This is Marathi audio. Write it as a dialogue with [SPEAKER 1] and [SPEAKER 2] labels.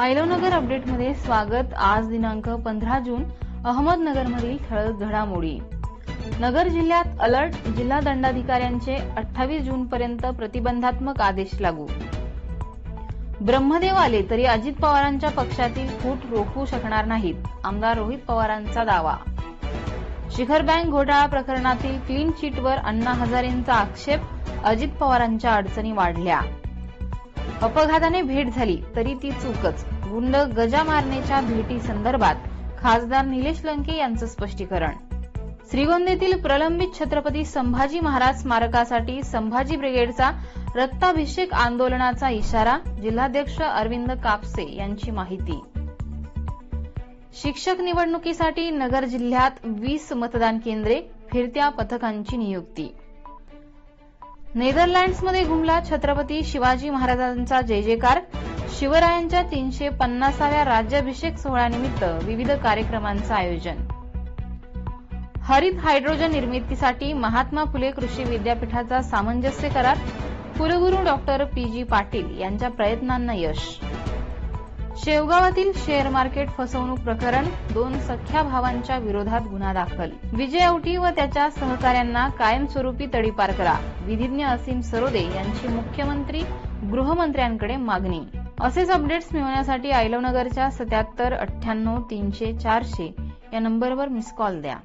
[SPEAKER 1] आयलवनगर अपडेटमध्ये स्वागत. आज दिनांक पंधरा जून अहमदनगरमधील ठळक घडामोडी. नगर जिल्ह्यात अलर्ट जिल्हा दंडाधिकाऱ्यांचे अठ्ठावीस जूनपर्यंत प्रतिबंधात्मक आदेश लागू. ब्रह्मदेव आले तरी अजित पवारांच्या पक्षातील फूट रोखू शकणार नाहीत आमदार रोहित पवारांचा दावा. शिखर बँक घोटाळा प्रकरणातील क्लीन चिटवर अण्णा हजारेंचा आक्षेप अजित पवारांच्या अडचणी वाढल्या. अपघाताने भेट झाली तरी ती चूकच. गुंड गजा मारण्याच्या भेटी संदर्भात खासदार निलेश लंके यांचं स्पष्टीकरण. श्रीगोंदेतील प्रलंबित छत्रपती संभाजी महाराज स्मारकासाठी संभाजी ब्रिगेडचा रक्ताभिषेक आंदोलनाचा इशारा जिल्हाध्यक्ष अरविंद कापसे यांची माहिती. शिक्षक निवडणुकीसाठी नगर जिल्ह्यात वीस मतदान केंद्रे फिरत्या पथकांची नियुक्ती. नेदरलँड्समध्ये घुमला छत्रपती शिवाजी महाराजांचा जय जयकार. शिवरायांच्या तीनशे पन्नासाव्या राज्याभिषेक सोहळ्यानिमित्त विविध कार्यक्रमांचं आयोजन. हरित हायड्रोजन निर्मितीसाठी महात्मा फुले कृषी विद्यापीठाचा सामंजस्य करार. कुलगुरू डॉक्टर पी जी पाटील यांच्या प्रयत्नांना यश. शेवगावातील शेअर मार्केट फसवणूक प्रकरण दोन सख्या भावांच्या विरोधात गुन्हा दाखल. विजय औटी व त्याच्या सहकाऱ्यांना कायमस्वरूपी तडीपार करा. विधिज्ञ असीम सरोदे यांची मुख्यमंत्री गृहमंत्र्यांकडे मागणी. असेच अपडेट्स मिळवण्यासाठी आयलवनगरच्या सत्याहत्तर अठ्ठ्याण्णव तीनशे चारशे या नंबरवर मिस कॉल द्या.